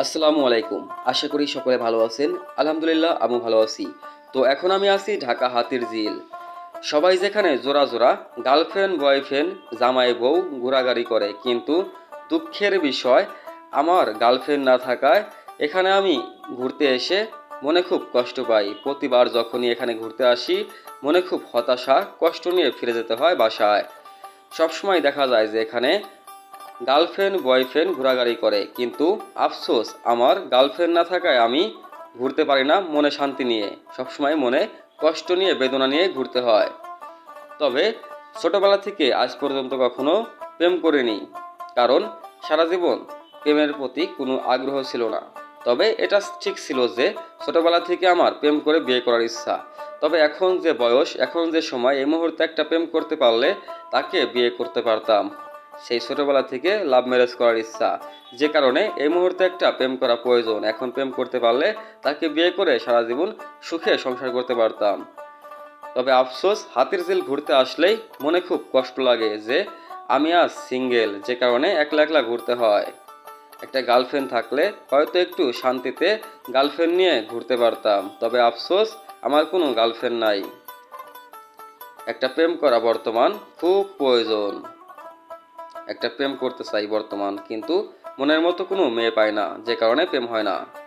আসসালামু আলাইকুম। আশা করি সকলে ভালো আছেন। আলহামদুলিল্লাহ আমি ভালো আছি। তো এখন আমি আছি ঢাকা হাতির ঝিল। সবাই যেখানে জোড়া জোড়া, গার্লফ্রেন্ড, বয়ফ্রেন্ড, জামাই বউ ঘোরাগাড়ি করে, কিন্তু দুঃখের বিষয়, আমার গার্লফ্রেন্ড না থাকায় এখানে আমি ঘুরতে এসে মনে খুব কষ্ট পাই। প্রতিবার যখনই এখানে ঘুরতে আসি, মনে খুব হতাশা, কষ্ট নিয়ে ফিরে যেতে হয় বাসায়। সবসময় দেখা যায় যে এখানে গার্লফ্রেন্ড বয়ফ্রেন্ড ঘোরাঘুরি করে, কিন্তু আফসোস, আমার গার্লফ্রেন্ড না থাকায় আমি ঘুরতে পারি না মনে শান্তি নিয়ে। সবসময় মনে কষ্ট নিয়ে, বেদনা নিয়ে ঘুরতে হয়। তবে ছোটবেলা থেকে আজ পর্যন্ত কখনো প্রেম করিনি, কারণ সারা জীবন প্রেমের প্রতি কোনো আগ্রহ ছিল না। তবে এটা ঠিক ছিল যে, ছোটবেলা থেকে আমার প্রেম করে বিয়ে করার ইচ্ছা। তবে এখন যে বয়স, এখন যে সময়, এই মুহূর্তে একটা প্রেম করতে পারলে তাকে বিয়ে করতে পারতাম। সেই ছোটবেলা থেকে লাভ ম্যারেজ করার ইচ্ছা। যে কারণে এই মুহূর্তে একটা প্রেম করা প্রয়োজন। এখন প্রেম করতে পারলে তাকে বিয়ে করে সারা জীবন সুখে সংসার করতে পারতাম। তবে আফসোস, হাতির ঝিল ঘুরতে আসলেই মনে খুব কষ্ট লাগে যে আমি আজ সিঙ্গেল যে কারণে একলা একলা ঘুরতে হয়। একটা গার্লফ্রেন্ড থাকলে হয়তো একটু শান্তিতে গার্লফ্রেন্ড নিয়ে ঘুরতে পারতাম, তবে আফসোস, আমার কোনো গার্লফ্রেন্ড নাই। একটা প্রেম করা বর্তমান খুব প্রয়োজন। একটা প্রেম করতে চাই বর্তমান, কিন্তু মনের মতো কোনো মেয়ে পায় না, যে কারণে প্রেম হয় না।